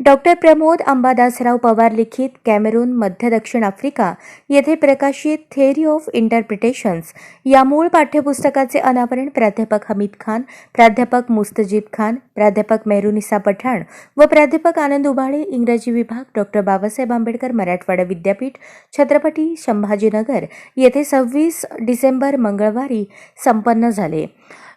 Doctor Pramod अंबादासराव Pawar लिखित Cameroon मध्य दक्षिण आफ्रिका येथे प्रकाशित थेअरी ऑफ इंटरप्रिटेशन्स या मूळ पाठ्यपुस्तकाचे अनावरण प्राध्यापक हमीद खान प्राध्यापक मुस्तजीब खान प्राध्यापक मेहरुनिसा पठाण व प्राध्यापक आनंद उबाळे इंग्रजी विभाग डॉक्टर बाबासाहेब आंबेडकर मराठवाडा विद्यापीठ छत्रपती संभाजीनगर. येथे सव्वीस डिसेंबर मंगळवारी संपन्न झाले.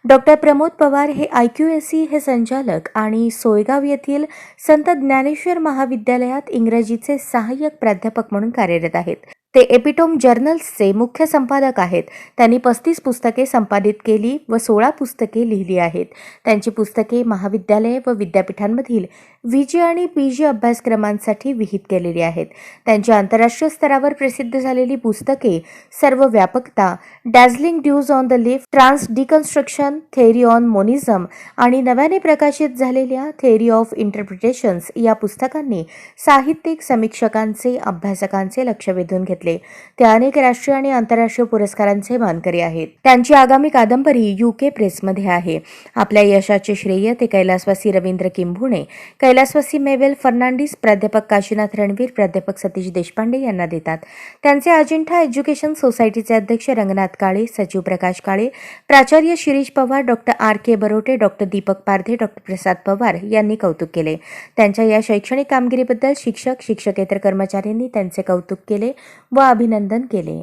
डॉक्टर प्रमोद पवार हे आय क्यू एस सी हे संचालक आणि सोयगाव येथील संत ज्ञानेश्वर महाविद्यालयात इंग्रजीचे सहाय्यक प्राध्यापक म्हणून कार्यरत आहेत. ते एपिटोम जर्नल्सचे मुख्य संपादक आहेत. त्यांनी पस्तीस पुस्तके संपादित केली व सोळा पुस्तके लिहिली आहेत. त्यांची पुस्तके महाविद्यालय व विद्यापीठांमधील व्ही जी आणि पी जी अभ्यासक्रमांसाठी विहित केलेली आहेत. त्यांची आंतरराष्ट्रीय स्तरावर प्रसिद्ध झालेली पुस्तके सर्व व्यापकता dazzling dues on the lift trans deconstruction theory on monism आणि नव्याने प्रकाशित झालेल्या थेअरी ऑफ इंटरप्रिटेशन्स या पुस्तकांनी साहित्यिक समीक्षकांचे अभ्यासकांचे लक्ष वेधून घेतले ते अनेक राष्ट्रीय आणि आंतरराष्ट्रीय पुरस्कारांचे मानकरी आहेत. त्यांची आगामी कादंबरी युके प्रेसमध्ये आहे. आपल्या यशाचे श्रेय ते कैलासवासी रवींद्र किंभुणे कैलासवासी मेवेल फर्नांडिस प्राध्यापक काशीनाथ रणवीर प्राध्यापक सतीश देशपांडे यांना देतात. त्यांचे अजिंठा एज्युकेशन सोसायटीचे अध्यक्ष रंगनाथ काळे सचिव प्रकाश काळे प्राचार्य Shirish Pawar doctor R K Barote doctor Deepak Pardhe doctor Prasad Pawar यांनी कौतुक केले. त्यांच्या या शैक्षणिक कामगिरीबद्दल शिक्षक शिक्षकेतर कर्मचाऱ्यांनी त्यांचे कौतुक केले. व अभिनंदन केले.